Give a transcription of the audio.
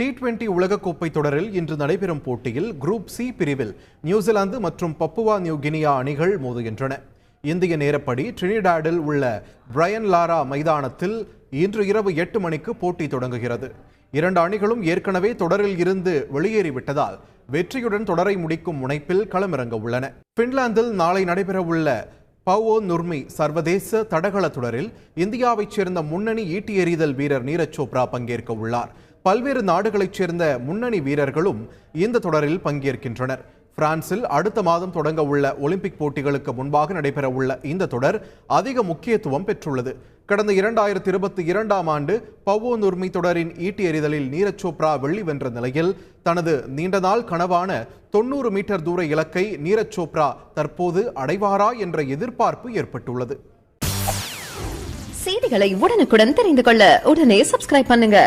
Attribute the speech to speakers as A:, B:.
A: T twenty உலகக்கோப்பை தொடரில் இன்று நடைபெறும் போட்டியில் குரூப் சி பிரிவில் நியூசிலாந்து மற்றும் பப்புவா நியூ கினியா அணிகள் மோதுகின்றன. இந்திய நேரப்படி ட்ரினிடாடில் உள்ள பிரையன் லாரா மைதானத்தில் இன்று இரவு எட்டு மணிக்கு போட்டி தொடங்குகிறது. இரண்டு அணிகளும் ஏற்கனவே தொடரில் இருந்து வெளியேறிவிட்டதால் வெற்றியுடன் தொடரை முடிக்கும் முனைப்பில் களமிறங்க உள்ளன. பின்லாந்தில் நாளை நடைபெறவுள்ள பவோ நுர்மி சர்வதேச தடகள தொடரில் இந்தியாவைச் சேர்ந்த முன்னணி ஈட்டி எறிதல் வீரர் நீரஜ் சோப்ரா பங்கேற்க உள்ளார். பல்வேறு நாடுகளைச் சேர்ந்த முன்னணி வீரர்களும் இந்த தொடரில் பங்கேற்கின்றனர். பிரான்சில் அடுத்த மாதம் தொடங்க உள்ள ஒலிம்பிக் போட்டிகளுக்கு முன்பாக நடைபெற உள்ள இந்த தொடர் அதிக முக்கியத்துவம் பெற்றுள்ளது. கடந்த இரண்டாயிரத்தி இருபத்தி இரண்டாம் ஆண்டு பவோ நுர்மி தொடரின் ஈட்டி எறிதலில் நீரஜ் சோப்ரா வெள்ளி வென்ற நிலையில் தனது நீண்ட நாள் கனவான தொண்ணூறு மீட்டர் தூர இலக்கை நீரஜ் சோப்ரா தற்போது அடைவாரா என்ற எதிர்பார்ப்பு ஏற்பட்டுள்ளது.
B: செய்திகளை உடனுக்குடன் தெரிந்து கொள்ள உடனே சப்ஸ்கிரைப் பண்ணுங்க.